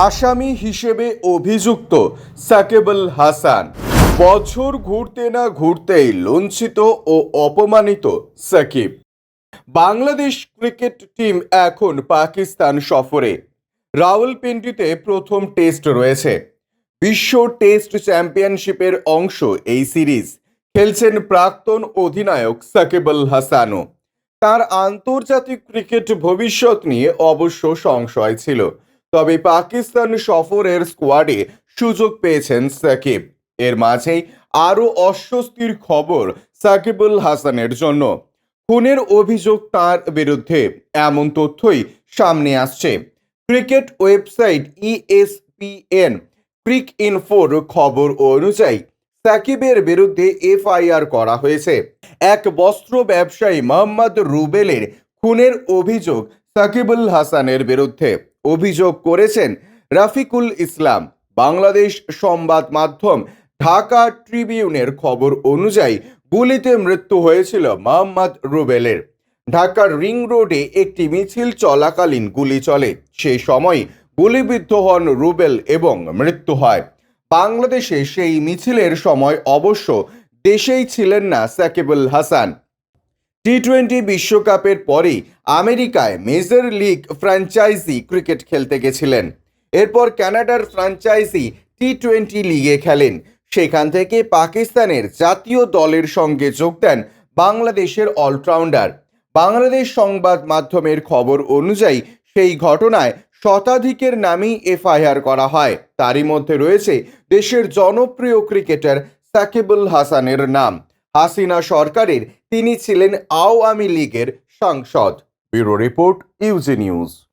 আসামি হিসেবে অভিযুক্ত সাকেবুল হাসান। বছর ঘুরতে না ঘুরতেই লঞ্চিত ও অপমানিত সাকিব। বাংলাদেশ ক্রিকেট টিম এখন পাকিস্তান সফরে। রাওয়ালপিন্ডিতে প্রথম টেস্ট রয়েছে। বিশ্ব টেস্ট চ্যাম্পিয়নশিপের অংশ এই সিরিজ খেলছেন প্রাক্তন অধিনায়ক সাকিবুল হাসানও। তার আন্তর্জাতিক ক্রিকেট ভবিষ্যৎ নিয়ে অবশ্য সংশয় ছিল। তবে পাকিস্তান সফরের স্কোয়াডে সুযোগ পেয়েছেন সাকিব। এর মাঝেই আরও অস্বস্তির খবর সাকিবুল হাসানের জন্য। খুনের অভিযোগ তার বিরুদ্ধে, এমন তথ্যই সামনে আসছে। ক্রিকেট ওয়েবসাইট ইএসপিএন, ক্রিক ইনফোর খবর অনুযায়ী, সাকিবের বিরুদ্ধে এফআইআর করা হয়েছে। এক বস্ত্র ব্যবসায়ী মোহাম্মদ রুবেলের খুনের অভিযোগ সাকিবুল হাসানের বিরুদ্ধে। অভিযোগ করেছেন রাফিকুল ইসলাম। বাংলাদেশ সংবাদ মাধ্যম ঢাকা ট্রিবিউনের খবর অনুযায়ী গুলিতে মৃত্যু হয়েছিল মোহাম্মদ রুবেলের। ঢাকার রিং রোডে একটি মিছিল চলাকালীন গুলি চলে। সেই সময় গুলিবিদ্ধ হন রুবেল এবং মৃত্যু হয়। বাংলাদেশে সেই মিছিলের সময় অবশ্য দেশেই ছিলেন না সাকিবুল হাসান। টি টোয়েন্টি বিশ্বকাপের পরেই আমেরিকায় মেজর লিগ ফ্র্যাঞ্চাইজি ক্রিকেট খেলতে গেছিলেন। এরপর কানাডার ফ্র্যাঞ্চাইজি টি টোয়েন্টি লিগে খেলেন। সেখান থেকে পাকিস্তানের জাতীয় দলের সঙ্গে যোগ দেন বাংলাদেশের অলরাউন্ডার বাংলাদেশ সংবাদ মাধ্যমের খবর অনুযায়ী সেই ঘটনায় শতাধিকের নামই এফআইআর করা হয়। তারই মধ্যে রয়েছে দেশের জনপ্রিয় ক্রিকেটার সাকিবুল হাসানের নাম। হাসিনা সরকারের তিনি ছিলেন আওয়ামী লীগের সাংসদ। Bureau report UG news.